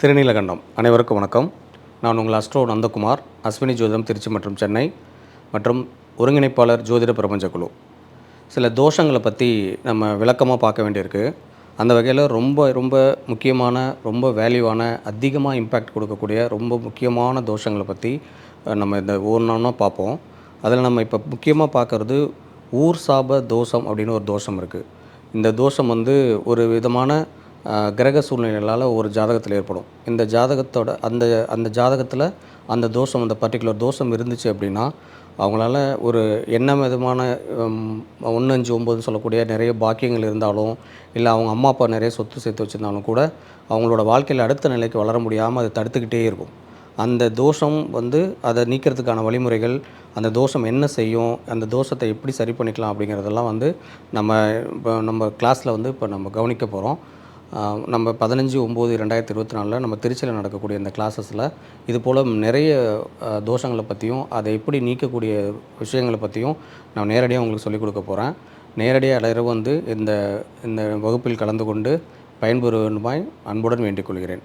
திருநீலகண்டம். அனைவருக்கும் வணக்கம். நான் உங்கள் அஸ்ட்ரோ நந்தகுமார். அஸ்வினி ஜோதிடம் திருச்சி மற்றும் சென்னை மற்றும் ஒருங்கிணைப்பாளர் ஜோதிட பிரபஞ்ச குழு. சில தோஷங்களை பற்றி நம்ம விளக்கமாக பார்க்க வேண்டியிருக்கு. அந்த வகையில் ரொம்ப ரொம்ப முக்கியமான ரொம்ப வேல்யூவான அதிகமாக இம்பேக்ட் கொடுக்கக்கூடிய ரொம்ப முக்கியமான தோஷங்களை பற்றி நம்ம இந்த ஒவ்வொன்றா பார்ப்போம். அதில் நம்ம இப்போ முக்கியமாக பார்க்குறது ஊர் சாப தோஷம் அப்படின்னு ஒரு தோஷம் இருக்குது இந்த தோஷம் வந்து ஒரு விதமான கிரக சூழ்நிலைகளால் ஒரு ஜாதகத்தில் ஏற்படும். இந்த ஜாதகத்தோட அந்த அந்த ஜாதகத்தில் அந்த தோஷம் அந்த பர்டிகுலர் தோஷம் இருந்துச்சு அப்படின்னா அவங்களால ஒரு என்ன விதமான ஒன்று அஞ்சு ஒம்பது சொல்லக்கூடிய நிறைய பாக்கியங்கள் இருந்தாலும் இல்லை அவங்க அம்மா அப்பா நிறைய சொத்து சேர்த்து வச்சுருந்தாலும் கூட அவங்களோட வாழ்க்கையில் அடுத்த நிலைக்கு வளர முடியாமல் அது தடுத்துக்கிட்டே இருக்கும். அந்த தோஷம் வந்து அதை நீக்கிறதுக்கான வழிமுறைகள் அந்த தோஷம் என்ன செய்யும் அந்த தோஷத்தை எப்படி சரி பண்ணிக்கலாம் அப்படிங்கிறதெல்லாம் வந்து நம்ம இப்போ நம்ம கிளாஸில் வந்து இப்போ நம்ம கவனிக்க போகிறோம் நம்ம பதினஞ்சு ஒம்பது ரெண்டாயிரத்தி இருபத்தி நாலில் நம்ம திருச்சியில் நடக்கக்கூடிய இந்த கிளாஸஸில் இது போல் நிறைய தோஷங்களை பற்றியும் அதை எப்படி நீக்கக்கூடிய விஷயங்களை பற்றியும் நான் நேரடியாக உங்களுக்கு சொல்லிக் கொடுக்க போகிறேன் நேரடியாக எல்லாரும் வந்து இந்த இந்த வகுப்பில் கலந்து கொண்டு பயன்பெறுவதுமாய் அன்புடன் வேண்டிக் கொள்கிறேன்.